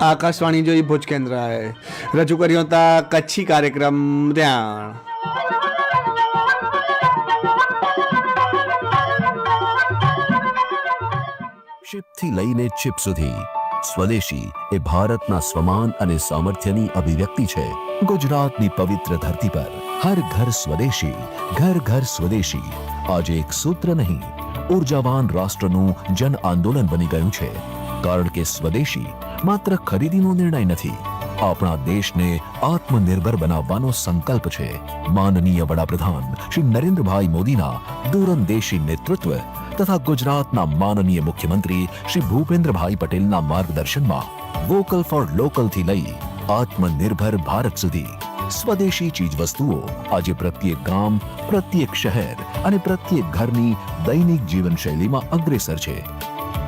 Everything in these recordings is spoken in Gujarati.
આકાશવાણી જોઈ ભુજ કેન્દ્ર રજૂ કર્યો હતા કચ્છી કાર્યક્રમ ત્યાં ચિપથી લઈને ચિપ સુધી સ્વદેશી એ ભારતના સ્વમાન અને સામર્થ્યની અભિવ્યક્તિ છે. ગુજરાતની પવિત્ર ધરતી પર હર ઘર સ્વદેશી, ઘર ઘર સ્વદેશી. આજે એક સૂત્ર નહીં, ઉર્જાવાન રાષ્ટ્રનું જન આંદોલન બની ગયું છે. કારણ કે સ્વદેશી માત્ર ખરીદીનો નિર્ણય નથી. આપણા દેશને આત્મનિર્ભર બનાવવાનો સંકલ્પ છે. માનનીય વડાપ્રધાન શ્રી નરેન્દ્રભાઈ મોદીના દૂરંદેશી નેતૃત્વ તથા ગુજરાતના માનનીય મુખ્યમંત્રી શ્રી ભૂપેન્દ્રભાઈ પટેલના માર્ગદર્શનમાં વોકલ ફોર લોકલથી લઈ આત્મનિર્ભર ભારત સુધી સ્વદેશી ચીજવસ્તુઓ, આજે પ્રત્યેક ગામ, પ્રત્યેક શહેર અને પ્રત્યેક ઘરની દૈનિક જીવનશૈલીમાં અગ્રેસર છે.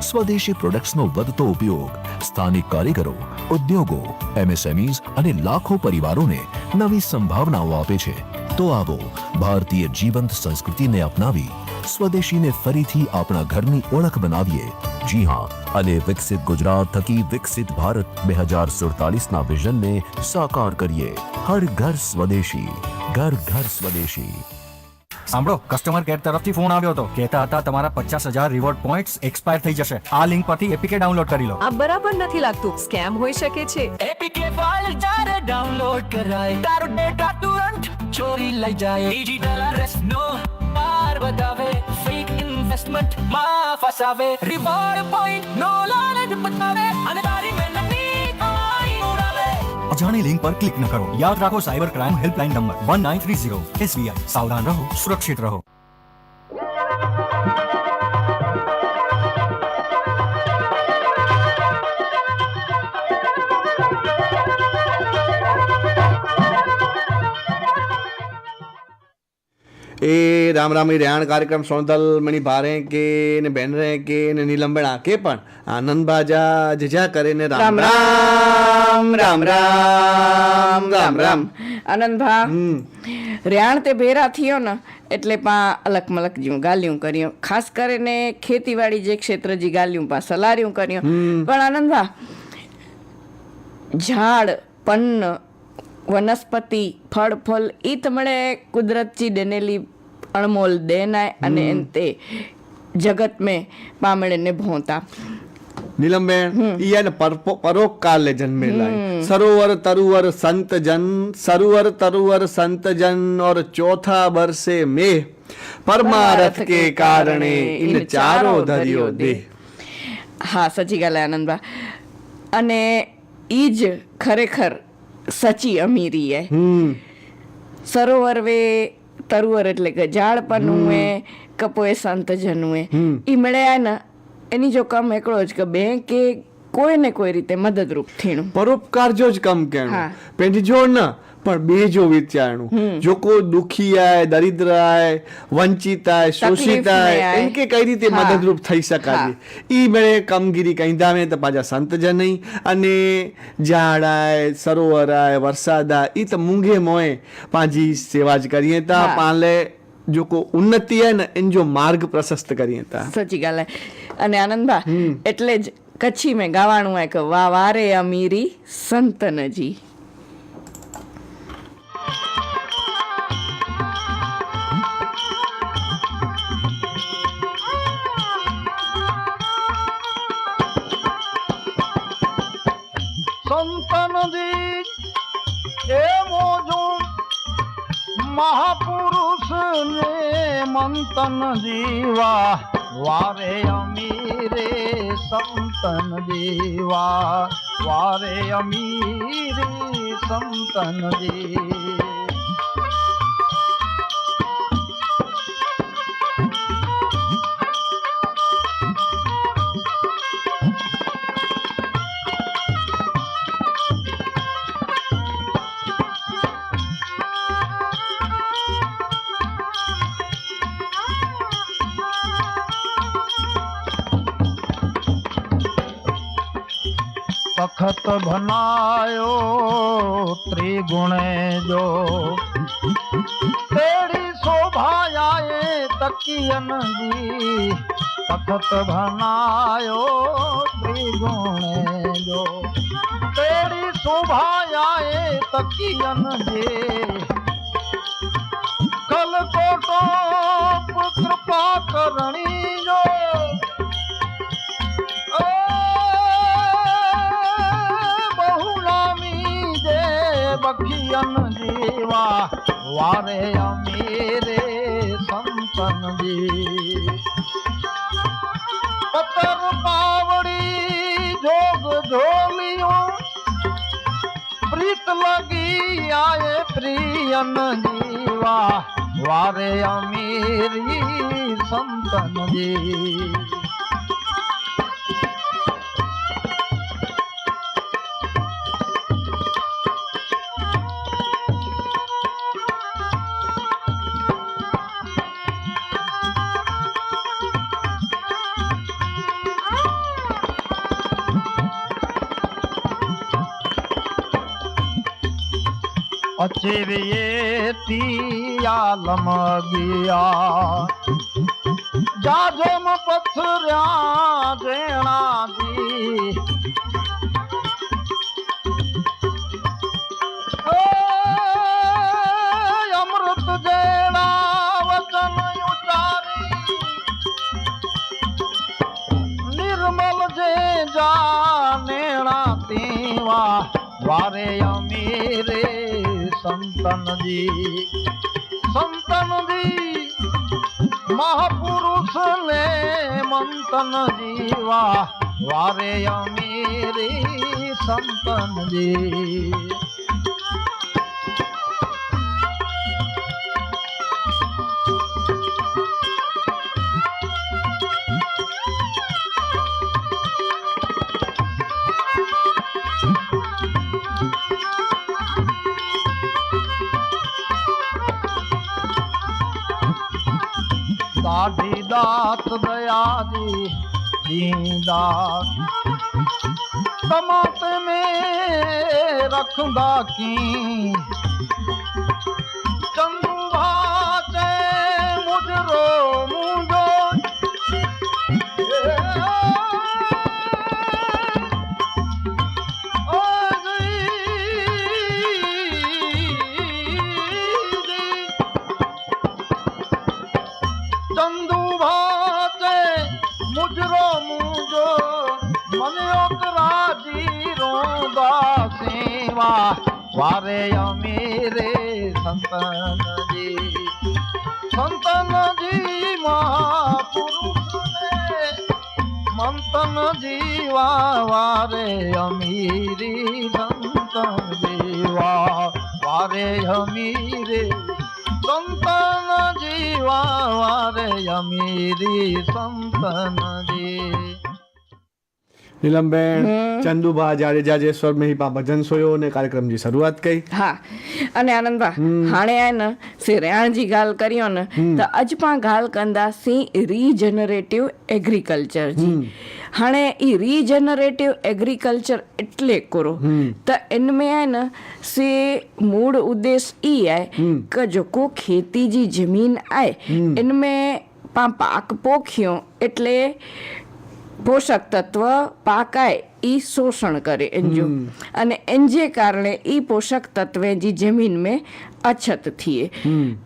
સ્વદેશી પ્રોડક્ટ્સનો વધતો ઉપયોગ, સ્થાનિક કારીગરો, ઉદ્યોગો એમએસએમઈઝ અને લાખો પરિવારોને નવી સંભાવનાઓ આપે છે. તો આવો ભારતીય જીવંત સંસ્કૃતિને અપનાવી, સ્વદેશીને ફરીથી આપણા ઘરની ઓળખ બનાવીએ. જી હા, અને વિકસિત ગુજરાત થકી વિકસિત ભારત બે હજાર સુડતાલીસના વિઝનને સાકાર કરીએ. હર ઘર સ્વદેશી, ઘર ઘર સ્વદેશી. સાંભળો કસ્ટમર કેર તરફથી ફોન આવ્યો હતો. કહેતા હતા તમારા પચાસ હજાર રિવોર્ડ પોઈન્ટ્સ એક્સપાયર થઈ જશે. આ લિંક પરથી એપીકે ડાઉનલોડ કરી લો. આ બરાબર નથી લાગતું. સ્કેમ હોઈ શકે છે. એપીકે ફાઇલ જ્યારે ડાઉનલોડ કરાય તારો ડેટા તુરંત ચોરી લઈ જાય. ડિજિટલ અરેસ્ટ નો પાર બતાવે ફેક ઇન્વેસ્ટમેન્ટમાં ફસાવે. રિવોર્ડ અજાણી લિંક પર ક્લિક ન કરો. યાદ રાખો cyber crime helpline number one nine three zero SBI સાવધાન રહો, સુરક્ષિત રહો. એ રામ રામની રેહાણ કાર્યક્રમ સોનદલ મણી ભારે કે ને બેન રે કે ને નીલંબણ આકે પણ આનંદ બાજા જજા કરે ને રામ રામ રામ રામ રામ રામ આનંદભા હમ. રેહાણ તે ભેરા થયો ને એટલે પા અલક મલક જ્યું ગાલ્યું કર્યું. ખાસ કરીને ખેતીવાડી જે ક્ષેત્ર જી ગાલ્યું પા સલાર્યું કર્યું. પણ આનંદભા ઝાડ પન્ન વનસ્પતિ ફળ ફલ એ કુદરત ચી દેનેલી અણમોલ દેનાય અને અંતે જગત મેં પામણે ને ભોંતા. નીલમબેન ઈ હે ને પરપો- પરોપકાર લે જન્મેલાય સરોવર તરુવર સંત જન સરોવર તરુવર સંત જન और ચોથા વર્ષે મે. પરમારથ કે કારણે ઇન ચારો ધર્યો દેહ. હા સચી ગાલે આનંદબા અને ઈ જ ખરેખર સચી અમીરી એ સરોવર વે તરુવર એટલે કે ઝાડ પનું એ કપોએ સંત જનું એ ઈ મળ્યા ને એની જો કામ એકડો જ કે બે કે કોઈ ને કોઈ રીતે મદદરૂપ થીણું. પરોપકાર જો જ કમ. કેણું. પેલી જો ન. પણ બે જો વિચારણું. જો કોઈ દુખી આય દરિદ્ર આય વંચિત આય શોષિત આય. એમ કે કઈ રીતે મદદરૂપ થઈ શકાય. ઈ મેળે કામગીરી કઈ દામે તો પાછા સંત જનઈ અને ઝાડ આય સરોવર આય વરસાદ આય ઈ તો મૂંઘે મોએ. પાંજી સેવા જ કરીએ તા. પાલે જો કો ઉન્નતિ હે ને એન જો માર્ગ પ્રશસ્ત કરીએ તા. સચી ગાલે. અને આનંદબા એટલે જ કચ્છી મેં ગાવાનું એક વાવારે અમીરી સંતનજી. સંતન દી એ મોજો મહાપુરુષ ને મંતન જીવા વારે અમીરે સંતન જીવા વારે અમીરે સંતન દે તખત ભનાયો ત્રિગુણે જો તેડી શોભાયાએ તકિયનજી. તખત ભનાયો ત્રિગુણે જો તેરી શોભાયાએ તકિયન જે કલકોટો કૃપા કરણી જીવા વારે અમીરે સંતનજી પતર પાવડી જોગ ધોલિયો પ્રીત લગી આયે પ્રિયન જીવા વારે અમીરી સંતનજી અચેવીએ તિયાલમ ગયા જાજમ પથર્યા જેણાજી દી. અમૃત જેણા વચન ઉચારી નિર્મલ જે જાનેણા તેવા. વારે અમીરે સંતનજી સંતનજી મહાપુરુષ ને મંતન જીવા વારે અમીરે સંતનજી કાઢી દાત દયાજી જીંદા. તમાત મેં રખદા કી વારે અમીરે સંતનજી સંતનજી. મહાપુરુષને મંતન જીવા વારે અમીરી સંતન જીવા વારે અમીરે સંતન જીવા વારે અમીરી સંતન જી નીલમબેન ચંદુભા જાડેજા જે સ્વર મેહી પા ભજન સોયો ને કાર્યક્રમની શરૂઆત કરી. હા. અને આનંદભા હાણે આ ને સિરિયાણજી ગાલ કર્યો ને તો અજપા ગાલ કંદા સી રીજનરેટિવ એગ્રીકલ્ચર જી. હાણે ઈ રીજનરેટિવ એગ્રીકલ્ચર એટલે કરો. તો એનમે આ ને સે મૂળ ઉદ્દેશ ઈ આય કે જોકો ખેતી જી જમીન આય એનમે પા પાક પોખ્યો એટલે પોષક તત્વ પાકાય એ શોષણ કરે એનજીઓ. અને એનજીએ કારણે એ પોષક તત્વે જે જમીન મેં અછત થઈએ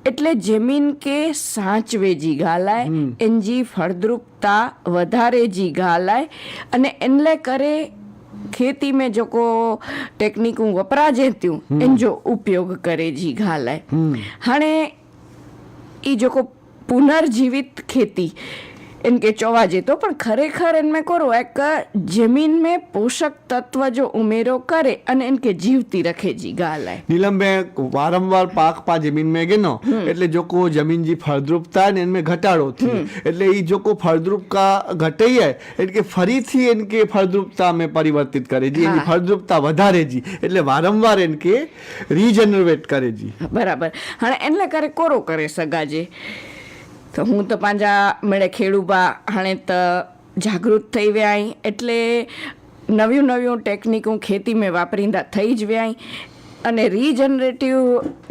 એટલે જમીન કે સાચવે જી ગાલાય એનજી ફળદ્રુપતા વધારે જી ગાલાય અને એનલે કરે ખેતી મેં જો કો ટેકનિક હું વપરાજે ત્યું એનજો ઉપયોગ કરે જી ગાલાય. હાણે એ જો કો પુનર્જીવિત ખેતી इनके चौवाजे तो पर खरेखर इनमें करो एक जमीन में पोषक तत्व जो उमेरो करे अने इनके जीवती रखे जी गाल है नीलम में वारंवार पाक पा जमीन में गेनो એટલે જો કો જમીન જી ફળદ્રુપતા ને એમાં ઘટાડો થી એટલે ઈ જો કો ફળદ્રુપતા ઘટી જાય એટલે કે ફરીથી એનકે ફળદ્રુપતા મે પરિવર્તિત કરે જી એની ફળદ્રુપતા વધારે જી. એટલે વારંવાર એનકે રીજનરેટ કરે જી. બરાબર. હણે એટલે કરે કોરો કરે સગાજે. તો હું તો પાંજા મળે ખેડૂબા હાણે તો જાગૃત થઈ વ્યાય એટલે નવ્યું નવ્યું ટેકનિક હું ખેતી મેં વાપરીંદા થઈ જ વ્યાય અને રીજનરેટિવ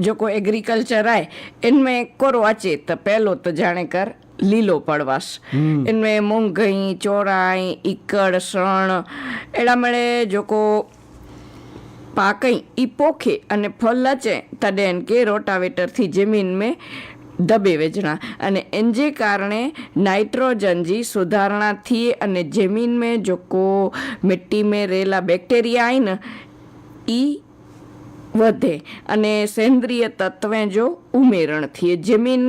જો કોઈ એગ્રીકલ્ચર આય એનમેં કોરો વાંચે. તો પહેલો તો જાણે કર લીલો પડવાશ. એનમેં મૂંગઈ ચોરાઈ ઈકડ સણ એડા મળે જો કો પાકઈ ઈ પોખે અને ફળ લચે તડે કે રોટાવેટરથી જમીન મેં દબે વેચણા અને એન જે કારણે નાઇટ્રોજન जी सुधारणा थिए અને जमीन में जोको मिट्टी में રહેલા બેક્ટેરિયા આઈ ને ઈ વધે અને સેન્દ્રિય તત્વે જો ઉમેરણ થઈએ જમીન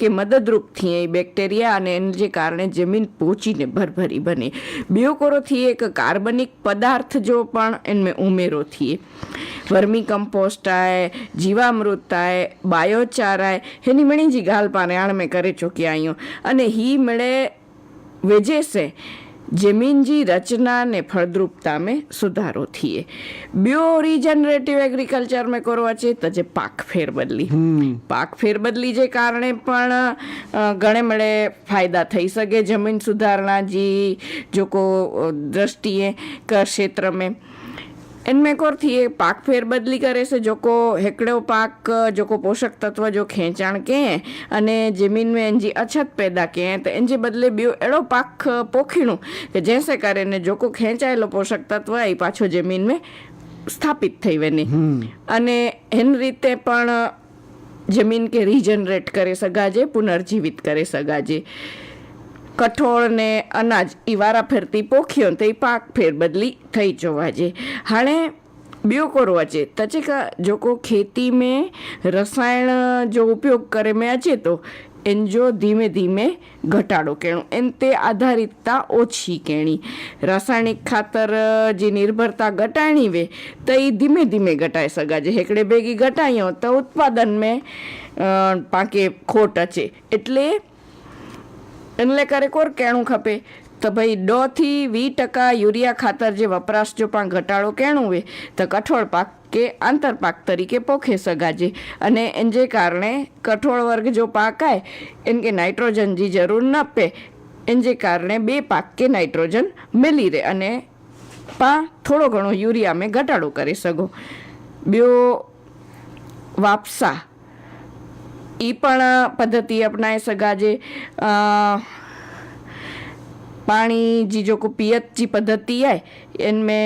કે મદદરૂપ થઈએ બેક્ટેરિયા અને એને જે કારણે જમીન પોચીને ભરભરી બને. બિયોકોરોથી એક કાર્બનિક પદાર્થ જો પણ એને ઉમેરો થઈએ વર્મી કમ્પોસ્ટ આય જીવામૃત આય બાયોચાર આય એની મણી જી ગાલ પાને આણ મેં કરે ચોક્યા આયો. અને હી મળે વેજે છે જમીનજી રચના ને ફળદ્રુપતા में સુધારો થઈએ બ્યો રિજનરેટિવ એગ્રીકલ્ચર મેં કરવા છે તો જે પાક ફેરબદલી. પાક ફેરબદલી જે કારણે પણ ઘણે મળે ફાયદા થઈ શકે. જમીન સુધારણા જે જોકો દ્રષ્ટિએ ક્ષેત્ર મેં એન્મેકોરથી એ પાક ફેરબદલી કરે છે? જોકો હેકડો પાક જોકો પોષક તત્વ જો ખેંચાણ કે અને જમીન મેં એનજી અછત પેદા કે તો એનજી બદલે બીઓ એડો પાક પોખીણું કે જેસે કરીને જોકો ખેંચાયેલો પોષક તત્વ એ પાછો જમીન મેં સ્થાપિત થઈ વેની. અને એન રીતે પણ જમીન કે રિજનરેટ કરી સગાજે પુનર્જીવિત કરી સગાજે. કઠોળ ને અનાજ એ વારા ફેરતી પોખ્યો તો એ પાક ફેરબદલી થઈ જોવાજે હાણે બ્યો કરવા છે. તચે કા જોકો ખેતી મેં રસાયણ જો ઉપયોગ કરે મેં અચે તો એન જો ધીમે ધીમે ઘટાડો કેણું. એન તે આધારિતતા ઓછી કેણી. રાસાયણિક ખાતર જે નિર્ભરતા ઘટાણી વે તો એ ધીમે ધીમે ઘટાઈ શકાય હેકડે ભેગી ઘટાયો તો ઉત્પાદન મેં પાકે ખોટ છે. એટલે એનલેકારેકોર કેણું ખપે. તો ભાઈ ડોથી વી ટકા યુરિયા ખાતર જે વપરાશ જો પણ ઘટાડો કેણુવે તો કઠોળ પાક કે આંતર પાક તરીકે પોખે સગાજે અને એને જે કારણે કઠોળ વર્ગ જો પાકાય, એને કે નાઇટ્રોજન જે જરૂર ન પે એને જે કારણે બે પાક કે નાઇટ્રોજન મેલી રહે અને પા થોડો ઘણો યુરિયા મેં ઘટાડો કરી શકો બ્યો વાપસા. એ પણ પદ્ધતિ અપનાવી શકા જે પાણી જી જો કો પિયત જી પદ્ધતિ આય એનમે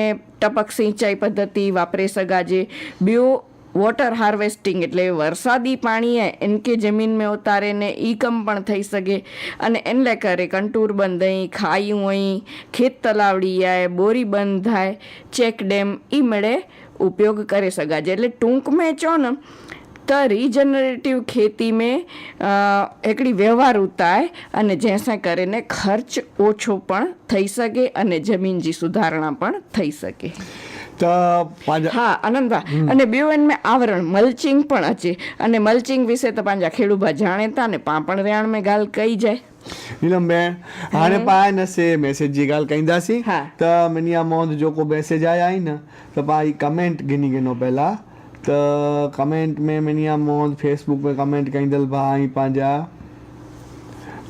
ટપક સિંચાઈ પદ્ધતિ વાપરી શકા જે બ્યુ વોટર હાર્વેસ્ટિંગ એટલે વરસાદી પાણીએ એનકે જમીનમાં ઉતારીને એ કમ પણ થઈ શકે અને એને કરે કંટૂર બંધાઈ ખાયું અહીં ખેત તલાવડી આય, બોરી બંધાય ચેક ડેમ એ મળે ઉપયોગ કરી શકાય એટલે ટૂંકમાં ચો ને त रीजनरेटिव खेती में અ, हिकिड़ी વ્યવહારુતા आहे અને जंहिंसां करे ने ખર્ચ ઓછો પણ થઈ શકે અને જમીન जी સુધારણા પણ થઈ શકે તો પાંજા હા આનંદભા અને ॿियो हिन में आवरण मल्चिंग પણ અચે અને મલ્ચિંગ વિશે તો पंहिंजा ખેડૂભા જાણેતા ને पापड़ रेण में ॻाल्हि कई जाए नीलमबेन हाणे पाए न से मैसेज जी ॻाल्हि कईंदासीं हा। त मिनिया मोहन जेको मैसेज आया आहिनि न त पाण कमेंट गिनी गिनो पहिला त कमेंट में मिनिया मोहन फेसबुक में कमेंट कई दल भाई पंहिंजा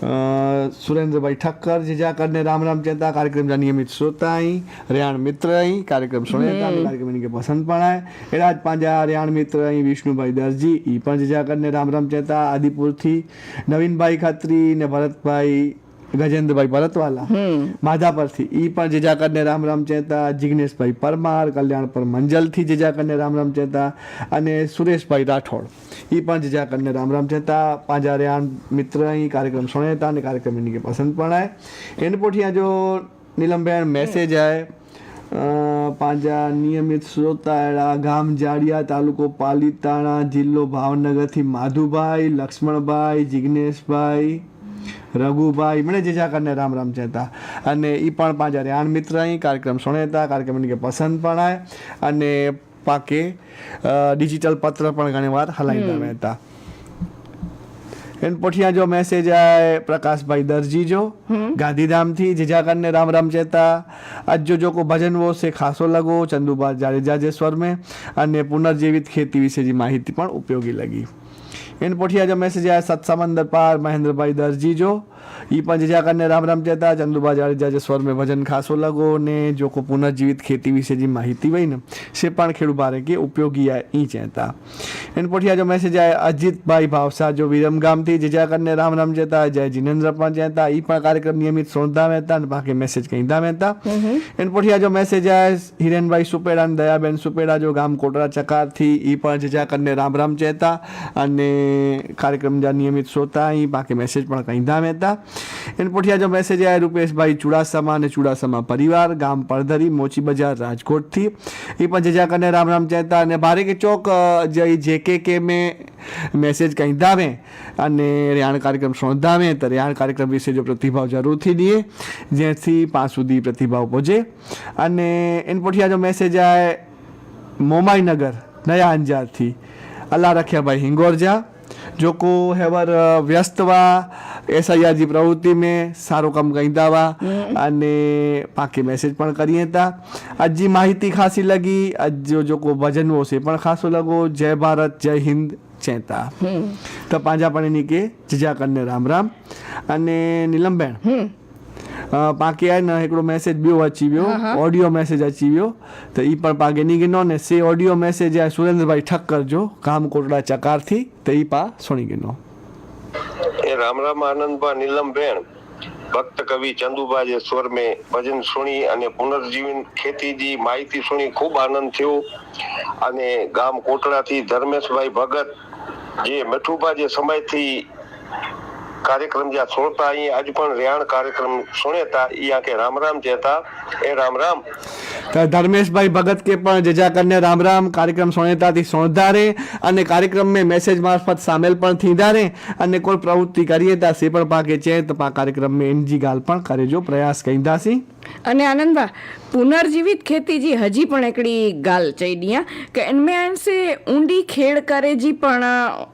सुरेंद्र भाई ठक्कर जिजा कर ने राम राम था कार्यक्रम जा नियमित श्रोता आई रियाण मित्र आई कार्यक्रम सुणे था कार्यक्रम इनखे पसंदि पण आहे अहिड़ा पंहिंजा रियाण मित्र आई विष्णु भाई दर्जी ई पण जिजा कर ने राम राम चेता आदिपुर थी नवीन भाई खत्री ने भरत भाई ગજેન્દ્રભાઈ ભરતવાલા માધાપરથી. ઈ પણ જીજાકર ને રામ રામ ચેતા જિગ્નેશભાઈ પરમાર કલ્યાણપર મંજલથી જીજાકર ને રામ રામ ચેતા અને સુરેશભાઈ રાઠોડ. ઈ પણ જીજાકર ને રામ રામ ચેતા પાંજા રિયાણ મિત્ર કાર્યક્રમ સુણેતા અને કાર્યક્રમ એની પસંદ પણ આય એને પોઠિયા જો નીલમબેન મેસેજ આય પાંજા નિયમિત શ્રોતા એડા ગામ જાડિયા તાલુકો પાલીતાણા જિલ્લો ભાવનગરથી માધુભાઈ લક્ષ્મણભાઈ જિગ્નેશભાઈ રઘુભાઈ એમણે જે જાકરને રામ રામ કહેતા અને એ પણ પાંચ આણ મિત્ર અહીં કાર્યક્રમ સુણેતા કાર્યક્રમ કે પસંદ પણ આવે અને પાકે ડિજિટલ પત્ર પણ ઘણી વાર હલાવી દેવા હતા એન પોઠિયા જો મેસેજ આવે પ્રકાશભાઈ દરજી જો ગાંધીધામથી થી જીજાકર રામ રામ ચેતા અજો જો કો ભજન વો સે ખાસો લગો ચંદુબા જાડેજા જે સ્વર મે. અને પુનર્જીવિત ખેતી વિશે માહિતી પણ ઉપયોગી લગી. એન પોઠી આજે મેસેજ આવ્યા સત્સમ અંદર પાર મહેન્દ્રભાઈ દરજીજો એ પણ જે કારણે રામ રામ કહેતા ચંદુભા જાડેજા જે સ્વર મેં ભજન ખાસો લગો ને જો કો પુનર્જીવિત ખેતી વિશે જે માહિતી હોય ને સે પણ ખેડૂ ભારે કે ઉપયોગી આ ઈ ચહેતા એન પછી આ જો મેસેજ આવે અજીતભાઈ ભાવસા જો વિરમગામથી જે જ્યાં કરીને રામ રામ જતા જય જીનેન્દ્ર પણ જતા એ પણ કાર્યક્રમ નિયમિત સોંધતા મહેતા અને બાકી મેસેજ કહીતા મહેતા એન પછી આ જો મેસેજ આવે હિરેનભાઈ સુપેડા અને દયાબેન સુપેડા જો ગામ કોટરા ચકારથી એ પણ જે જ્યાં કરીને રામ રામ ચહેતા અને કાર્યક્રમ જ્યાં નિયમિત સોતા એ બાકી મેસેજ પણ કહીતા મહેતા એન પોઠિયાજો મેસેજ આવ્યા રૂપેશભાઈ ચુડાસમા અને ચુડાસમા પરિવાર ગામ પડધરી મોચી બજાર રાજકોટથી એ પણ જજા કરીને રામ રામ ચહેતા અને ભારે ચોક જે કે કે મેં મેસેજ કંઈ દાવે અને રેહાણ કાર્યક્રમ શોધાવે તો રેહાણ કાર્યક્રમ વિશે જો પ્રતિભાવ જરૂરથી દઈએ જેથી પાંચ સુધી પ્રતિભાવ પહોંચે અને એન પોઠિયાજો મેસેજ આવે મોમાઈનગર નયા અંજારથી અલ્લાહ રખ્યાભાઈ હિંગોરજા जो को हैवर व्यस्त हुआ एसआईआर जी प्रवृत्ति में સારું કામ કહીતા हुआ અને પાકે મેસેજ પણ કરીએ હતા આજ જી માહિતી ખાસી લગી આજ જો જો કો ભજન वो से પણ ખાસો લગો જય ભારત જય હિન્દ ચેતા તો પાંજા પણ એની કે જજા કરને રામ રામ અને નીલમબેન અ, પાકે आहे न हिकिड़ो मैसेज ॿियो अची वियो ऑडियो मैसेज अची वियो त ई पण पागे नी गिनो ने से ऑडियो मैसेज आहे सुरेंद्र भाई ठक्कर जो गाम कोटड़ा चकार थी त ई पा सुणी गिनो એ રામ રામ આનંદબા નીલમબેન ભક્ત કવિ ચંદુબા જે સ્વર મેં ભજન સુણી અને પુનર્જીવન ખેતીજી માહિતી સુણી ખૂબ આનંદ થયો અને ગામ કોટડાથી ધર્મેશભાઈ ભગત જે મેઠુબા જે સમયથી કાર્યક્રમ જ્યાં છોડતા અહીંયા આજ પણ રેહાણ કાર્યક્રમ સુણેતા અહીંયા કે રામ રામ જહેતા એ રામ રામ. ધર્મેશભાઈ ભગત કે પણ જજાકરને રામ રામ કાર્યક્રમ સુણેતાથી સોંધારે અને કાર્યક્રમ મેં મેસેજ મારફત સામેલ પણ થીધારે અને કોઈ પ્રવૃત્તિ કરીએ ત્યાં સે પણ પાકે છે તો પા કાર્યક્રમ મેં એનજી ગાલ પણ કરેજો પ્રયાસ કહીદાસી અને આનંદભા પુનર્જીવિત ખેતી જી હજી પણ એકડી ગાલ ચઈડિયા કે એનમે એનસે ઊંડી ખેડ કરે જી પણ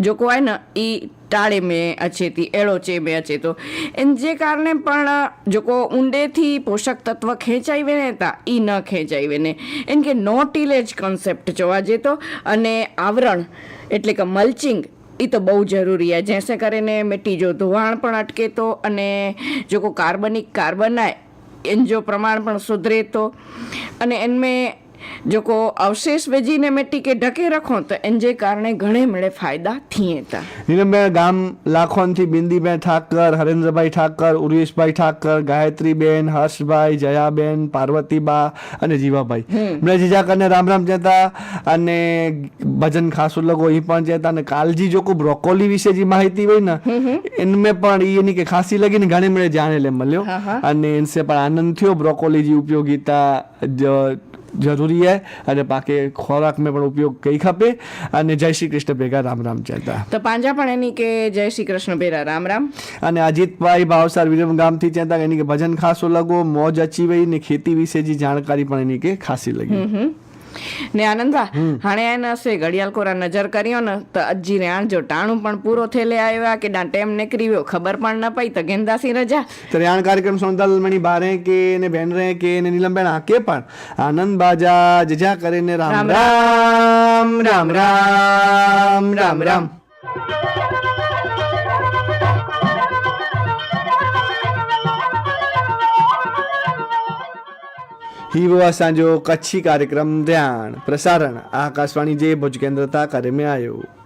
જો કોઈ ને એ ટાળે મેં અચેતી એળો છે મેં અચેતો એમ જે કારણે પણ, જોકો ઊંડેથી પોષક તત્વ ખેંચાઈ વેને તા એ ન ખેંચાઈ વેને. એમ કે નો ટીલેજ કોન્સેપ્ટ જોવા જતો અને આવરણ એટલે કે મલ્ચિંગ એ તો બહુ જરૂરી છે જેસે કરીને મીઠી જો ધોવાણ પણ અટકે તો, અને જો કોઈ કાર્બનિક કાર્બન આય એન જો પ્રમાણ પણ સુધરે તો. અને એનમે इनमें जेको अवशेष विझीने मिट्टी खे ढके रखो त इन जे कारणे घणे मिड़े फ़ाइदा थिए था નીલમબેન ગામ લાખોનથી બિંદીબેન ઠાકર હરેન્દ્રભાઈ ઠાકર ઉર્વેશભાઈ ઠાકર ગાયત્રીબેન હર્ષભાઈ જયાબેન પાર્વતીબા અને જીવાભાઈ એમણે જીજા કરીને રામ રામ જતા અને ભજન ખાસું લગો એ પણ જતા અને કાલજી જો કોઈ બ્રોકોલી વિશે જે માહિતી હોય ને इनमें પણ ઈ એની કે ખાસી લગી ને ઘણી મળે જાણે લે મળ્યો અને इनसे પણ આનંદ થયો બ્રોકોલી जी ઉપયોગિતા જ- જરૂરી છે અને બાકી ખોરાકમાં પણ ઉપયોગ કઈ ખપે અને જય શ્રી કૃષ્ણ ભેગા રામ રામ ચાલતા. તો પાંજા પણ એની કે જય શ્રી કૃષ્ણ ભેગા રામ રામ. અને અજીતભાઈ ભાવસાર વિરમ ગામથી ચાલતા એની કે ભજન ખાસો લગો મોજ અચી વઈ ને ખેતી વિશે જે જાણકારી પણ એની કે ખાસી લગી. ને આનંદભા હાણે આને હશે ઘડિયાળ કોરા નજર કર્યો ને તો અજી ને આણ જો ટાણું પણ પૂરો થેલે આવ્યા કે ડા ટેમ નીકળી ગયો ખબર પણ ન પડી તો ગેંદાસી રજા. તો રેણ કાર્યક્રમ સોનદાલ મણી બારે કે ને બેન રે કે ને નીલમબેન કે પણ? આનંદ બાજા જજા કરીને રામ રામ રામ રામ રામ. રામ રામ. હિવવા સાંજો કચ્છી કાર્યક્રમ ધ્યાન પ્રસારણ આકાશવાણી જે ભુજ કેન્દ્રતા કાર્યમે આવ્યું